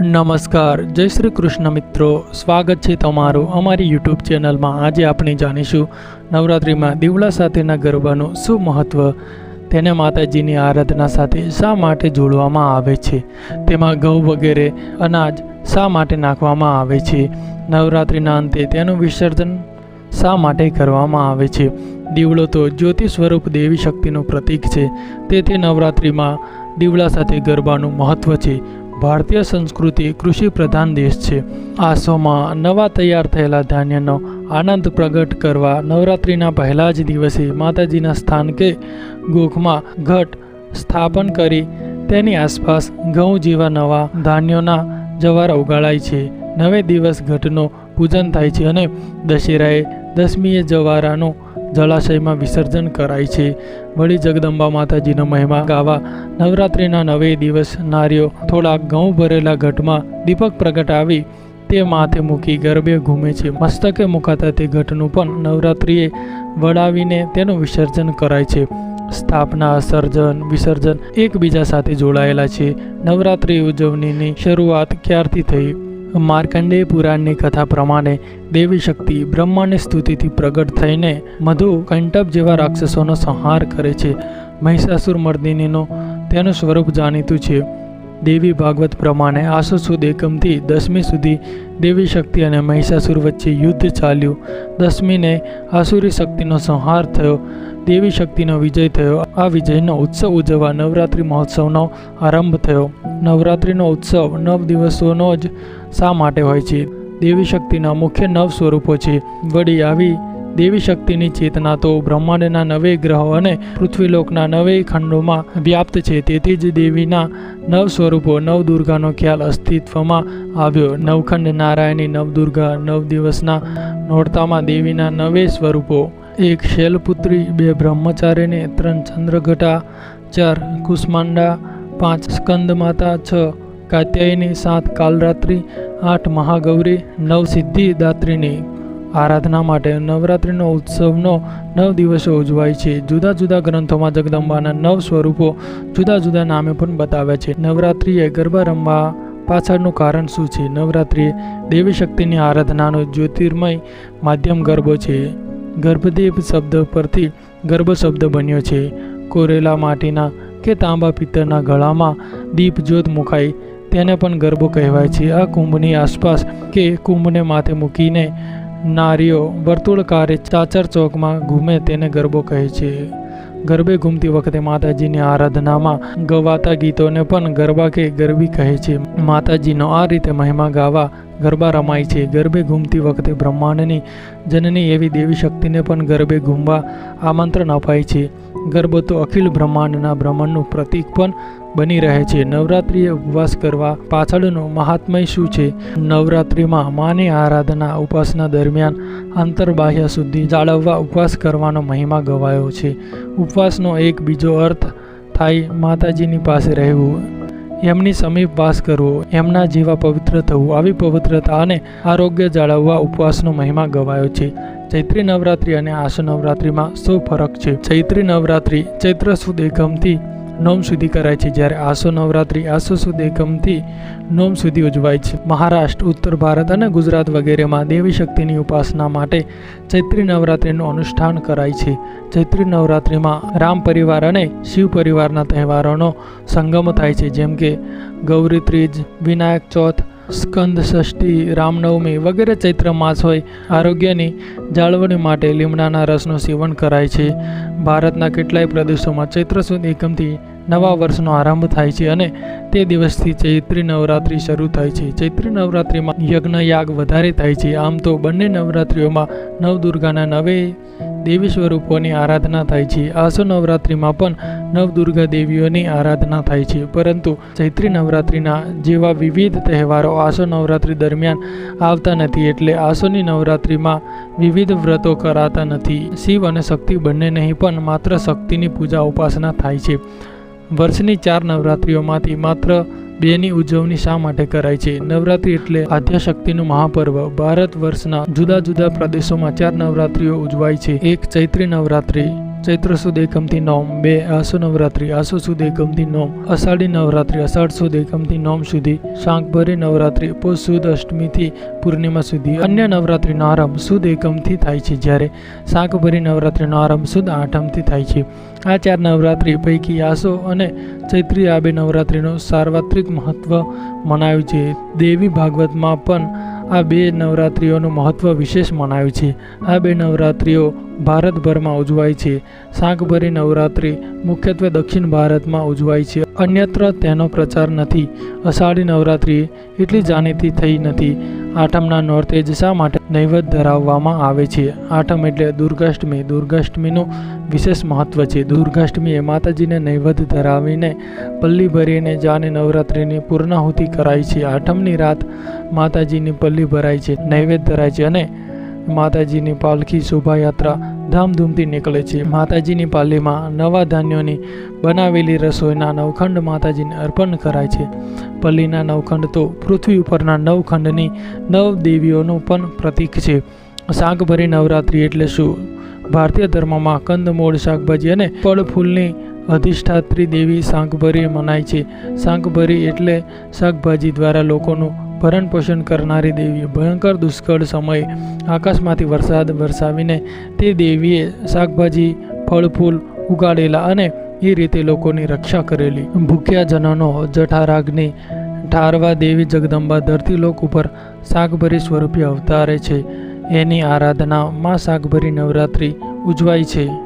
નમસ્કાર, જય શ્રી કૃષ્ણ મિત્રો. સ્વાગત છે તમારું અમારી યુટ્યુબ ચેનલમાં. આજે આપણે જાણીશું નવરાત્રિમાં દીવડા સાથેના ગરબાનું શું મહત્ત્વ તેને માતાજીની આરાધના સાથે શા માટે જોડવામાં આવે છે? તેમાં ઘઉં વગેરે અનાજ શા માટે નાખવામાં આવે છે? નવરાત્રિના અંતે તેનું વિસર્જન શા માટે કરવામાં આવે છે? દીવડો તો જ્યોતિ સ્વરૂપ દેવી શક્તિનું પ્રતીક છે. તેથી નવરાત્રિમાં દીવડા સાથે ગરબાનું મહત્ત્વ છે. ભારતીય સંસ્કૃતિ કૃષિ પ્રધાન દેશ છે. આસોમાં નવા તૈયાર થયેલા ધાન્યનો આનંદ પ્રગટ કરવા નવરાત્રિના પહેલા જ દિવસે માતાજીના સ્થાન કે ગોખમાં ઘટ સ્થાપન કરી તેની આસપાસ ઘઉં જેવા નવા ધાન્યોના જવારા ઉગાડાય છે. નવે દિવસ ઘટનું પૂજન થાય છે અને દશેરાએ દસમીએ જવારાનું જળાશયમાં વિસર્જન કરાય છે. વળી જગદંબા માતાજીનો મહિમા ગાવા નવરાત્રિના નવે દિવસ નારીઓ થોડાક ઘઉં ભરેલા ઘટમાં દીપક પ્રગટાવી તે માથે મૂકી ગરબે ઘૂમે છે. મસ્તકે મુકાતા તે ઘટનું પણ નવરાત્રિએ વળાવીને તેનું વિસર્જન કરાય છે. સ્થાપના, સર્જન, વિસર્જન એકબીજા સાથે જોડાયેલા છે. નવરાત્રિ ઉજવણીની શરૂઆત ક્યારથી થઈ? માર્કંડેય પુરાણની કથા પ્રમાણે દેવી શક્તિ બ્રહ્માની સ્તુતિથી પ્રગટ થઈને મધુ કંટપ જેવા રાક્ષસોનો સંહાર કરે છે. મહિષાસુર મર્દિનીનો તેનું સ્વરૂપ જાણીતું છે. દેવી ભાગવત પ્રમાણે આસો સુદ એકમથી દસમી સુધી દેવી શક્તિ અને મહિષાસુર વચ્ચે યુદ્ધ ચાલ્યું. દસમીને આસુરી શક્તિનો સંહાર થયો. દેવી શક્તિનો વિજય થયો. આ વિજયનો ઉત્સવ ઉજવવા નવરાત્રિ મહોત્સવનો આરંભ થયો. નવરાત્રિનો ઉત્સવ નવ દિવસોનો જ શા માટે હોય છે? દેવી શક્તિના મુખ્ય નવ સ્વરૂપો છે. વળી આવી દેવી શક્તિની ચેતના તો બ્રહ્માંડના નવે ગ્રહો અને પૃથ્વીલોકના નવે ખંડોમાં વ્યાપ્ત છે. તેથી જ દેવીના નવ સ્વરૂપો નવદુર્ગાનો ખ્યાલ અસ્તિત્વમાં આવ્યો. નવખંડ નારાયણી, નવદુર્ગા નવ દિવસના નોરતામાં દેવીના નવે સ્વરૂપો. એક શૈલપુત્રી, બે બ્રહ્મચારીને ત્રણ ચંદ્રઘટા ચાર કુષ્માંડા, પાંચ સ્કંદમાતા, છ કાત્યાયની સાત કાલરાત્રિ, આઠ મહાગૌરી, નવ સિદ્ધિદાત્રીની આરાધના માટે નવરાત્રિનો ઉત્સવનો નવ દિવસો ઉજવાય છે. જુદા જુદા ગ્રંથોમાં જગદંબાના નવ સ્વરૂપો જુદા જુદા નામે પણ બતાવ્યા છે. નવરાત્રિએ ગરબા રમવા પાછળનું કારણ શું છે? નવરાત્રિએ દેવી શક્તિની આરાધનાનો જ્યોતિર્મય માધ્યમ ગરબો છે. ગર્ભદેવ શબ્દ પરથી ગર્ભ શબ્દ બન્યો છે. કોરેલા માટીના કે તાંબા પિત્તળના ગળામાં દીપ જ્યોત મુકાઈ તેને પણ ગરબો કહેવાય છે. આ કુંભની આસપાસ કે કુંભને માથે મૂકીને નારીઓ વર્તુળકારે ચાચર ચોકમાં ઘૂમે તેને ગરબો કહે છે. ગરબે ઘૂમતી વખતે માતાજીની આરાધનામાં ગવાતા ગીતોને પણ ગરબા કે ગરબી કહે છે. માતાજીનો આ રીતે મહિમા ગાવા ગરબા રમાય છે. ગરબે ઘૂમતી વખતે બ્રહ્માંડની જનની એવી દેવી શક્તિને પણ ગરબે ઘૂમવા આમંત્રણ અપાય છે. ગરબો તો અખિલ બ્રહ્માંડના બ્રહ્માંડનું પ્રતીક પણ બની રહે છે. નવરાત્રિએ ઉપવાસ કરવા પાછળનું મહાત્મય શું છે? નવરાત્રિમાં માની આરાધના ઉપાસના દરમિયાન આંતરબાહ્ય શુદ્ધિ જાળવવા ઉપવાસ કરવાનો મહિમા ગવાયો છે. ઉપવાસનો એક બીજો અર્થ થાય માતાજીની પાસે રહેવું. એમની સમીપ વાસ કરવો, એમના જેવા પવિત્ર થવું. આવી પવિત્રતા અને આરોગ્ય જાળવવા ઉપવાસનો મહિમા ગવાયો છે. ચૈત્રી નવરાત્રિ અને આસો નવરાત્રિમાં શું ફરક છે. ચૈત્રી નવરાત્રિ ચૈત્ર સુદ એકમથી નોમ સુધી કરાય છે, જ્યારે આસો નવરાત્રિ આસો સુદ એકમથી નોમ સુધી ઉજવાય છે. મહારાષ્ટ્ર, ઉત્તર ભારત અને ગુજરાત વગેરેમાં દેવી શક્તિની ઉપાસના માટે ચૈત્રી નવરાત્રિનું અનુષ્ઠાન કરાય છે. ચૈત્રી નવરાત્રિમાં રામ પરિવાર અને શિવ પરિવારના તહેવારોનો સંગમ થાય છે, જેમ કે ગૌરી ત્રીજ, વિનાયક ચોથ સ્કંદ ષષ્ઠી, રામનવમી વગેરે ચૈત્ર માસ હોય, આરોગ્યની જાળવણી માટે લીમડાના રસનું સેવન કરાય છે. ભારતના કેટલાય પ્રદેશોમાં ચૈત્ર સુદ એકમથી નવા વર્ષનો આરંભ થાય છે અને તે દિવસથી ચૈત્રી નવરાત્રિ શરૂ થાય છે. ચૈત્રી નવરાત્રિમાં યજ્ઞ યાગ વધારે થાય છે. આમ તો બંને નવરાત્રિઓમાં નવદુર્ગાના નવે દેવી સ્વરૂપોની આરાધના થાય છે. આસો નવરાત્રિમાં પણ નવદુર્ગા દેવીઓની આરાધના થાય છે. પરંતુ ચૈત્રી નવરાત્રિના જેવા વિવિધ તહેવારો આસો નવરાત્રિ દરમિયાન આવતા નથી એટલે આસોની નવરાત્રિમાં વિવિધ વ્રતો કરાતા નથી. શિવ અને શક્તિ બંને નહીં પણ માત્ર શક્તિની પૂજા ઉપાસના થાય છે. વર્ષની ચાર નવરાત્રિઓમાંથી માત્ર બેની ઉજવણી શા માટે કરાય છે? નવરાત્રિ એટલે આદ્યશક્તિનું મહાપર્વ. ભારત વર્ષના જુદા જુદા પ્રદેશોમાં ચાર નવરાત્રિઓ ઉજવાય છે. એક ચૈત્રી નવરાત્રિ ચૈત્ર સુદ એકમથી નોમ, બે આસો નવરાત્રિ, આસો સુદ એકમથી નોમ, અષાઢી નવરાત્રિ, અષાઢ સુદ એકમથી નોમ સુધી શાંકભરી નવરાત્રિ પોષ સુદ અષ્ટમીથી પૂર્ણિમા સુધી, અન્ય નવરાત્રિનો આરંભ સુદ એકમથી થાય છે જ્યારે શાકભરી નવરાત્રિનો આરંભ સુદ આઠમથી થાય છે. આ ચાર નવરાત્રિ પૈકી આસો અને ચૈત્રી આ બે નવરાત્રિનું સાર્વત્રિક મહત્વ મનાવ્યું છે. દેવી ભાગવતમાં પણ આ બે નવરાત્રિઓનું મહત્વ વિશેષ મનાવ્યું છે. આ બે નવરાત્રિઓ ભારતભરમાં ઉજવાય છે. શાકભરી નવરાત્રિ મુખ્યત્વે દક્ષિણ ભારતમાં ઉજવાય છે. અન્યત્ર તેનો પ્રચાર નથી. અષાઢી નવરાત્રિ એટલી જાણીતી થઈ નથી. આઠમના નોરતે જ શા માટે નૈવેદ્ય ધરાવવામાં આવે છે? આઠમ એટલે દુર્ગાષ્ટમી. દુર્ગાષ્ટમીનું વિશેષ મહત્વ છે. દુર્ગાષ્ટમીએ માતાજીને નૈવેદ્ય ધરાવીને પલ્લી ભરીને જાને નવરાત્રિની પૂર્ણાહુતિ કરાય છે. આઠમની રાત માતાજીની પલ્લી ભરાય છે. નૈવેદ્ય ધરાય છે અને માતાજીની પાલખી શોભાયાત્રા ધામધૂમથી નીકળે છે. માતાજીની પાલીમાં નવા ધાન્યોની બનાવેલી રસોઈના નવખંડ માતાજીને અર્પણ કરાય છે. પલ્લીના નવખંડ તો પૃથ્વી ઉપરના નવખંડની નવ દેવીઓનું પણ પ્રતીક છે. શાકભરી નવરાત્રિ એટલે શું? ભારતીય ધર્મમાં કંદમૂળ, શાકભાજી અને ફળ ફૂલની અધિષ્ઠાત્રી દેવી શાકભરી મનાય છે. શાકભરી એટલે શાકભાજી દ્વારા લોકોનું ભરણ પોષણ કરનારી દેવીએ ભયંકર દુષ્કાળ સમયે આકાશમાંથી વરસાદ વરસાવીને તે દેવીએ શાકભાજી ફળ ફૂલ ઉગાડેલા અને એ રીતે લોકોની રક્ષા કરેલી. ભૂખ્યા જનોનો જઠારાગની ઠારવા દેવી જગદંબા ધરતી લોક ઉપર શાકભરી સ્વરૂપે અવતારે છે. એની આરાધના માં શાકભરી નવરાત્રિ ઉજવાય છે.